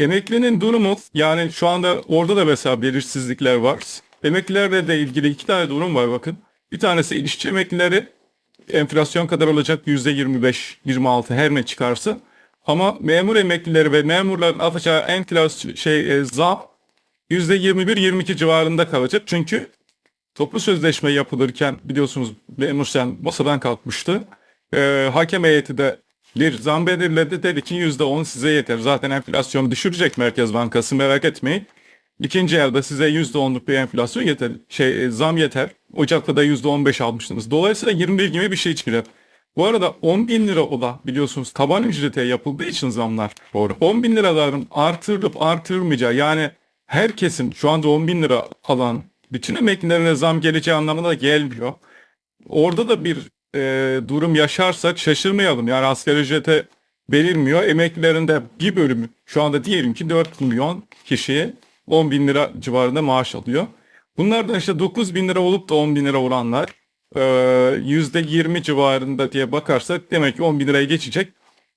Emeklinin durumu yani şu anda orada da mesela belirsizlikler var. Emeklilerle de ilgili iki tane durum var bakın. Bir tanesi işçi emeklileri enflasyon kadar olacak %25-26 her ne çıkarsa. Ama memur emeklileri ve memurların alacağı enflasyon şey e, zam %21-22 civarında kalacak. Çünkü toplu sözleşme yapılırken biliyorsunuz memur sen masadan kalkmıştı. Ee, hakem heyeti de bir zam belirledi dedi ki %10 size yeter. Zaten enflasyon düşürecek Merkez Bankası merak etmeyin. İkinci elde size %10'luk bir enflasyon yeter. Şey e, zam yeter. Ocak'ta da %15 almıştınız. Dolayısıyla 21 gibi bir şey çıkacak. Bu arada 10 bin lira ola biliyorsunuz taban ücrete yapıldığı için zamlar. Doğru. 10 bin liraların artırılıp artırılmayacağı yani herkesin şu anda 10 bin lira alan bütün emeklilerine zam geleceği anlamına da gelmiyor. Orada da bir e, durum yaşarsak şaşırmayalım. Yani asgari ücrete verilmiyor. Emeklilerin de bir bölümü şu anda diyelim ki 4 milyon kişiye 10 bin lira civarında maaş alıyor. Bunlardan işte 9 bin lira olup da 10 bin lira olanlar e, %20 civarında diye bakarsak demek ki 10 bin liraya geçecek.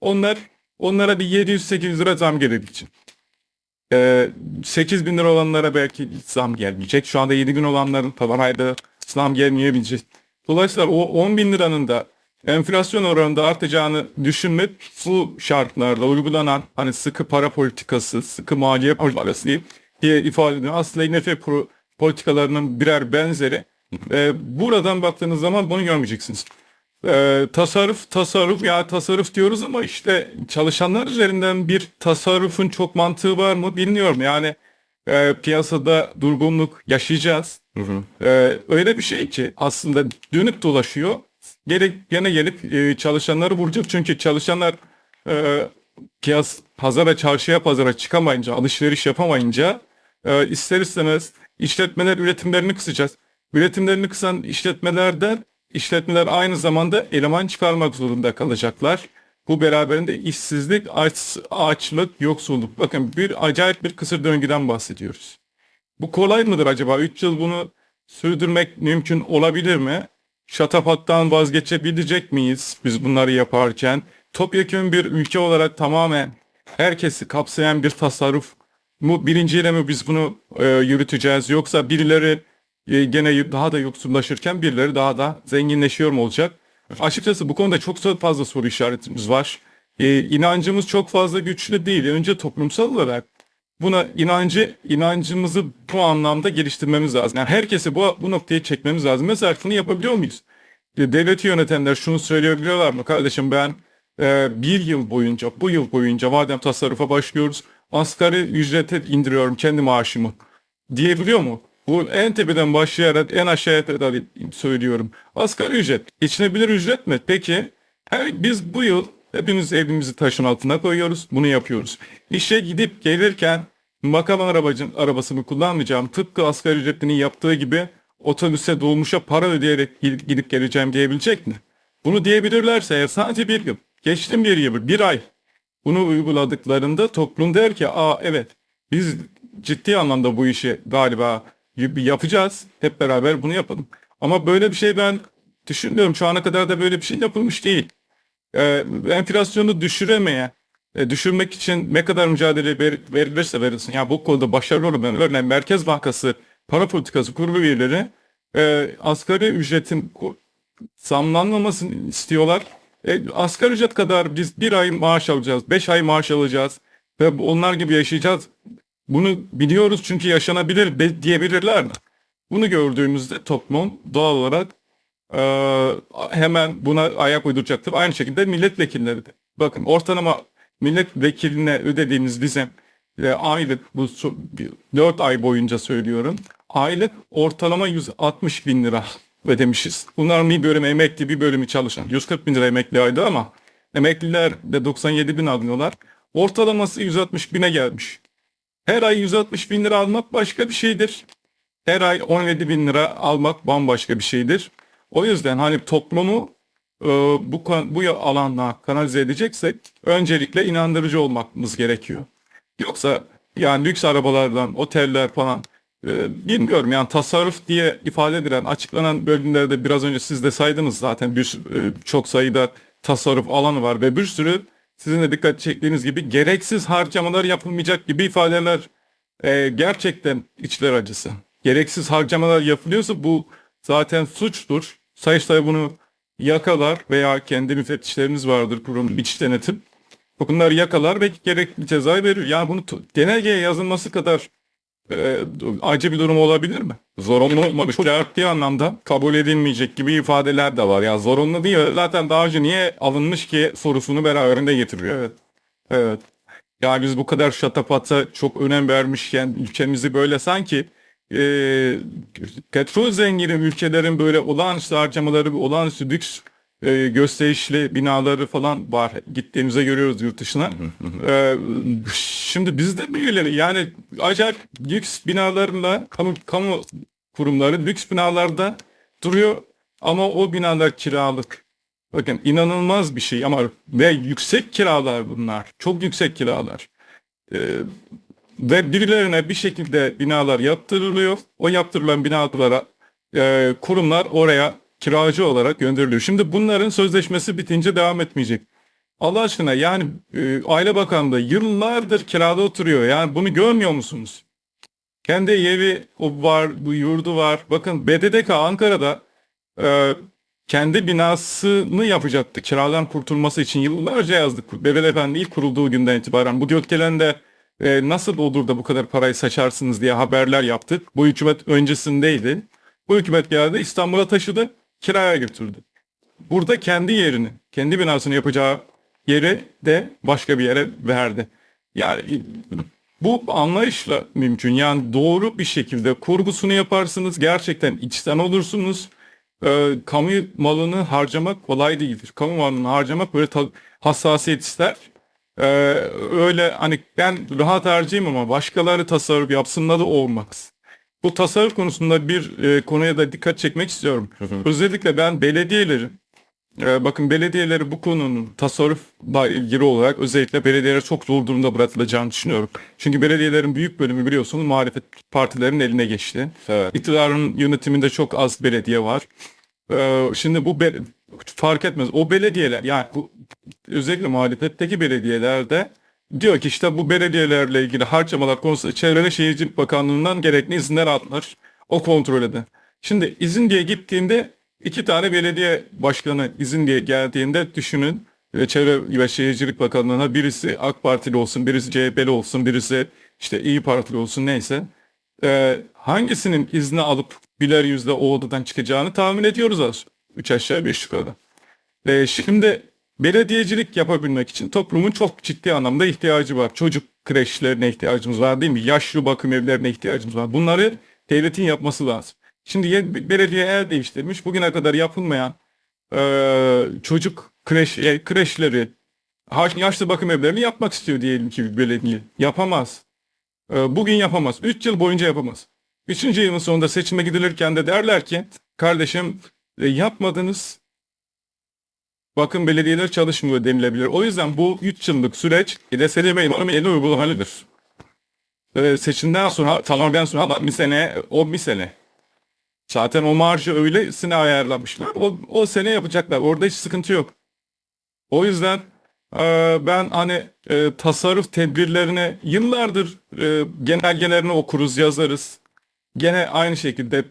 Onlar onlara bir 700-800 lira zam gelecek. E, 8 bin lira olanlara belki zam gelmeyecek. Şu anda 7 gün olanların falan ayda zam gelmeyebilecek. Dolayısıyla o 10 bin liranın da enflasyon oranında artacağını düşünmek bu şartlarda uygulanan hani sıkı para politikası, sıkı maliye politikası diye ifade ediyor. Aslında IMF politikalarının birer benzeri. Ee, buradan baktığınız zaman bunu görmeyeceksiniz. Ee, tasarruf, tasarruf ya tasarruf diyoruz ama işte çalışanlar üzerinden bir tasarrufun çok mantığı var mı bilmiyorum. Yani e, piyasada durgunluk yaşayacağız. Ee, öyle bir şey ki aslında dönüp dolaşıyor. Gene, gene gelip e, çalışanları vuracak. Çünkü çalışanlar e, piyas, pazara, çarşıya, pazara çıkamayınca, alışveriş yapamayınca e, ister istemez işletmeler üretimlerini kısacağız. Üretimlerini kısan işletmelerden işletmeler aynı zamanda eleman çıkarmak zorunda kalacaklar. Bu beraberinde işsizlik, aç, açlık, yoksulluk. Bakın bir acayip bir kısır döngüden bahsediyoruz. Bu kolay mıdır acaba? 3 yıl bunu sürdürmek mümkün olabilir mi? Şatafattan vazgeçebilecek miyiz biz bunları yaparken? Topyekun bir ülke olarak tamamen herkesi kapsayan bir tasarruf mu birinciyle mi biz bunu e, yürüteceğiz yoksa birileri e, gene daha da yoksullaşırken birileri daha da zenginleşiyor mu olacak? Açıkçası bu konuda çok fazla soru işaretimiz var. E, inancımız çok fazla güçlü değil. Önce toplumsal olarak buna inancı inancımızı bu anlamda geliştirmemiz lazım. Yani herkesi bu bu noktaya çekmemiz lazım. Mesela şunu yapabiliyor muyuz? Devleti yönetenler şunu söyleyebiliyorlar mı? Kardeşim ben e, bir yıl boyunca, bu yıl boyunca madem tasarrufa başlıyoruz, asgari ücrete indiriyorum kendi maaşımı diyebiliyor mu? Bu en tepeden başlayarak en aşağıya kadar söylüyorum. Asgari ücret, geçinebilir ücret mi? Peki her, biz bu yıl hepimiz evimizi taşın altına koyuyoruz. Bunu yapıyoruz. İşe gidip gelirken makam arabacın arabasını kullanmayacağım. Tıpkı asgari ücretlinin yaptığı gibi otobüse dolmuşa para ödeyerek gidip geleceğim diyebilecek mi? Bunu diyebilirlerse eğer sadece bir yıl, geçtim bir yıl, bir ay bunu uyguladıklarında toplum der ki aa evet biz ciddi anlamda bu işi galiba yapacağız. Hep beraber bunu yapalım. Ama böyle bir şey ben düşünmüyorum. Şu ana kadar da böyle bir şey yapılmış değil. Ee, enflasyonu düşüremeye, e, düşürmek için ne kadar mücadele ver, verilirse verilsin. Ya bu konuda başarılı olan örneğin Merkez Bankası para politikası kurulu üyeleri e, asgari ücretin zamlanmamasını istiyorlar. E, asgari ücret kadar biz bir ay maaş alacağız, beş ay maaş alacağız ve onlar gibi yaşayacağız. Bunu biliyoruz çünkü yaşanabilir diyebilirler mi? Bunu gördüğümüzde toplum doğal olarak e, hemen buna ayak uyduracaktır. Aynı şekilde milletvekilleri de. Bakın ortalama milletvekiline ödediğiniz bizim e, aylık bu 4 ay boyunca söylüyorum. Aylık ortalama 160 bin lira ödemişiz. Bunların bir bölümü emekli bir bölümü çalışan. 140 bin lira emekli aydı ama emekliler de 97 bin alıyorlar. Ortalaması 160 bine gelmiş. Her ay 160 bin lira almak başka bir şeydir. Her ay 17 bin lira almak bambaşka bir şeydir. O yüzden hani toplumu e, bu bu alanla kanalize edeceksek öncelikle inandırıcı olmamız gerekiyor. Yoksa yani lüks arabalardan, oteller falan e, bilmiyorum yani tasarruf diye ifade edilen açıklanan bölümlerde biraz önce siz de saydınız zaten bir e, çok sayıda tasarruf alanı var ve bir sürü sizin de dikkat çektiğiniz gibi gereksiz harcamalar yapılmayacak gibi ifadeler e, gerçekten içler acısı. Gereksiz harcamalar yapılıyorsa bu zaten suçtur. Sayıştay bunu yakalar veya kendi müfettişleriniz vardır kurum iç denetim. Bunları yakalar ve gerekli cezayı verir. Yani bunu genelgeye yazılması kadar e, acı bir durum olabilir mi? Zorunlu olmamış. Ciddi anlamda kabul edilmeyecek gibi ifadeler de var. Ya zorunlu değil. Zaten daha önce niye alınmış ki sorusunu beraberinde getiriyor. Evet. Evet. Ya biz bu kadar şatapata çok önem vermişken ülkemizi böyle sanki e, petrol zengini ülkelerin böyle olağanüstü harcamaları, olağanüstü lüks e, gösterişli binaları falan var. Gittiğimizde görüyoruz yurt dışına. E, şimdi bizde birileri yani acayip lüks binalarla kamu, kamu kurumları lüks binalarda duruyor ama o binalar kiralık. Bakın inanılmaz bir şey ama ve yüksek kiralar bunlar. Çok yüksek kiralar. Ee, ve birilerine bir şekilde binalar yaptırılıyor. O yaptırılan binalara e, kurumlar oraya kiracı olarak gönderiliyor. Şimdi bunların sözleşmesi bitince devam etmeyecek. Allah aşkına yani e, Aile Bakanlığı yıllardır kirada oturuyor. Yani bunu görmüyor musunuz? Kendi evi o var, bu yurdu var. Bakın BDDK Ankara'da e, kendi binasını yapacaktı. Kiradan kurtulması için yıllarca yazdık. Mehmet Efendi ilk kurulduğu günden itibaren bu gökdelende e, nasıl olur da bu kadar parayı saçarsınız diye haberler yaptık. Bu hükümet öncesindeydi. Bu hükümet geldi İstanbul'a taşıdı, kiraya götürdü. Burada kendi yerini, kendi binasını yapacağı yeri de başka bir yere verdi. Yani bu anlayışla mümkün. Yani doğru bir şekilde kurgusunu yaparsınız. Gerçekten içten olursunuz. Ee, kamu malını harcamak kolay değildir. Kamu malını harcamak böyle hassasiyet ister. Ee, öyle hani ben rahat harcayayım ama başkaları tasarruf yapsınlar da olmaz. Bu tasarruf konusunda bir e, konuya da dikkat çekmek istiyorum. Özellikle ben belediyelerin ee, bakın belediyeleri bu konunun tasarrufla ilgili olarak özellikle belediyelere çok zor durumda bırakılacağını düşünüyorum. Çünkü belediyelerin büyük bölümü biliyorsunuz muhalefet partilerinin eline geçti. Evet. İktidarın yönetiminde çok az belediye var. Ee, şimdi bu fark etmez. O belediyeler yani bu özellikle muhalefetteki belediyelerde diyor ki işte bu belediyelerle ilgili harcamalar konusunda Çevre ve Şehircilik Bakanlığı'ndan gerekli izinler aldılar. O kontrol eder. Şimdi izin diye gittiğinde iki tane belediye başkanı izin diye geldiğinde düşünün ve Çevre ve Şehircilik Bakanlığı'na birisi AK Partili olsun, birisi CHP'li olsun, birisi işte İyi Partili olsun neyse. Ee, hangisinin izni alıp birer yüzde o odadan çıkacağını tahmin ediyoruz az. Üç aşağı beş yukarı. Ee, şimdi belediyecilik yapabilmek için toplumun çok ciddi anlamda ihtiyacı var. Çocuk kreşlerine ihtiyacımız var değil mi? Yaşlı bakım evlerine ihtiyacımız var. Bunları devletin yapması lazım. Şimdi ye- belediye el değiştirmiş. Bugüne kadar yapılmayan eee, çocuk kreş, e, kreşleri, yaşlı bakım evlerini yapmak istiyor diyelim ki belediye. Yapamaz. Eee, bugün yapamaz. 3 yıl boyunca yapamaz. Üçüncü yılın sonunda seçime gidilirken de derler ki kardeşim e, yapmadınız bakın belediyeler çalışmıyor denilebilir. O yüzden bu 3 yıllık süreç İDSL ve İmam eli uygulamalıdır. Ee, seçimden sonra tamamen sonra bir sene o bir sene. Zaten o marjı öylesine ayarlamışlar. O, o sene yapacaklar. Orada hiç sıkıntı yok. O yüzden e, ben hani e, tasarruf tedbirlerine yıllardır e, genelgelerini okuruz, yazarız. Gene aynı şekilde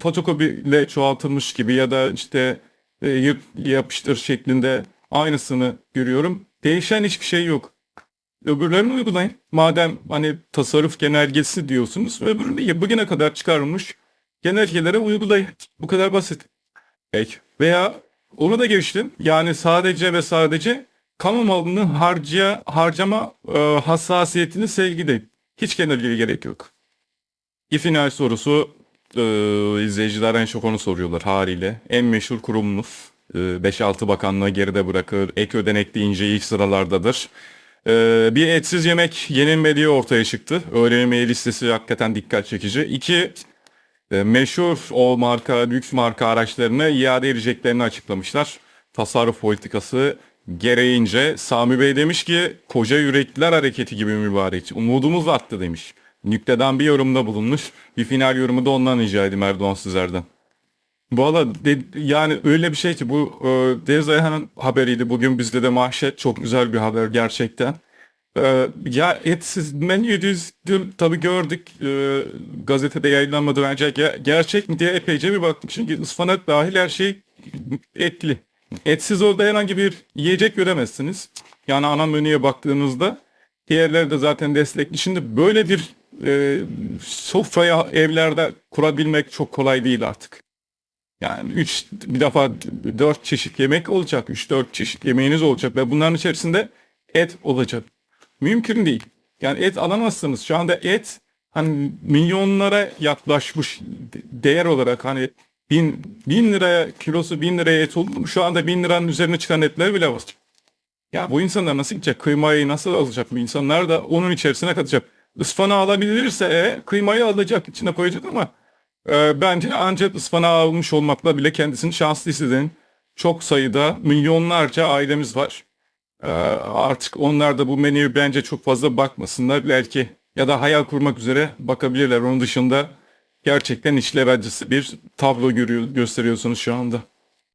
fotokopiyle çoğaltılmış gibi ya da işte e, yırt yapıştır şeklinde aynısını görüyorum. Değişen hiçbir şey yok. Öbürlerini uygulayın. Madem hani tasarruf genelgesi diyorsunuz, öbürünü bugüne kadar çıkarılmış genelgelere uygulayın. Bu kadar basit. Peki. Veya onu da geçtim. Yani sadece ve sadece kamu malını harcaya, harcama e, hassasiyetini sevgileyin. Hiç genelgeye gerek yok. İfinal sorusu e, izleyiciler en çok onu soruyorlar haliyle. En meşhur kurumunuz e, 5-6 bakanlığı geride bırakır. Ek ödenek deyince ilk sıralardadır. E, bir etsiz yemek yenilmediği ortaya çıktı. Öğle listesi hakikaten dikkat çekici. İki e, meşhur o marka, lüks marka araçlarını iade edeceklerini açıklamışlar. Tasarruf politikası gereğince Sami Bey demiş ki koca yürekliler hareketi gibi mübarek. Umudumuz attı demiş. Nükteden bir yorumda bulunmuş. Bir final yorumu da ondan rica edeyim Erdoğan sizlerden. Valla yani öyle bir şey ki bu e, Deniz Ayhan'ın haberiydi. Bugün bizde de manşet çok güzel bir haber gerçekten. E, ya etsiz menü düz tabii gördük e, gazetede yayınlanmadan önce ge- gerçek mi diye epeyce bir baktım. Çünkü ıspanak dahil her şey etli. Etsiz orada herhangi bir yiyecek göremezsiniz. Yani ana menüye baktığınızda diğerleri de zaten destekli. Şimdi böyle bir e, sofraya evlerde kurabilmek çok kolay değil artık. Yani üç bir defa dört çeşit yemek olacak. Üç dört çeşit yemeğiniz olacak ve bunların içerisinde et olacak. Mümkün değil. Yani et alamazsınız. Şu anda et hani milyonlara yaklaşmış değer olarak hani bin, bin liraya kilosu bin liraya et oldu? Şu anda bin liranın üzerine çıkan etler bile var. Ya bu insanlar nasıl gidecek? Kıymayı nasıl alacak bu insanlar da onun içerisine katacak. Ispanağı alabilirse e, kıymayı alacak içine koyacak ama e, bence ancak ıspanağı almış olmakla bile kendisini şanslı hisseden çok sayıda milyonlarca ailemiz var. E, artık onlar da bu menüye bence çok fazla bakmasınlar belki ya da hayal kurmak üzere bakabilirler. Onun dışında gerçekten işler acısı bir tablo görüyor, gösteriyorsunuz şu anda.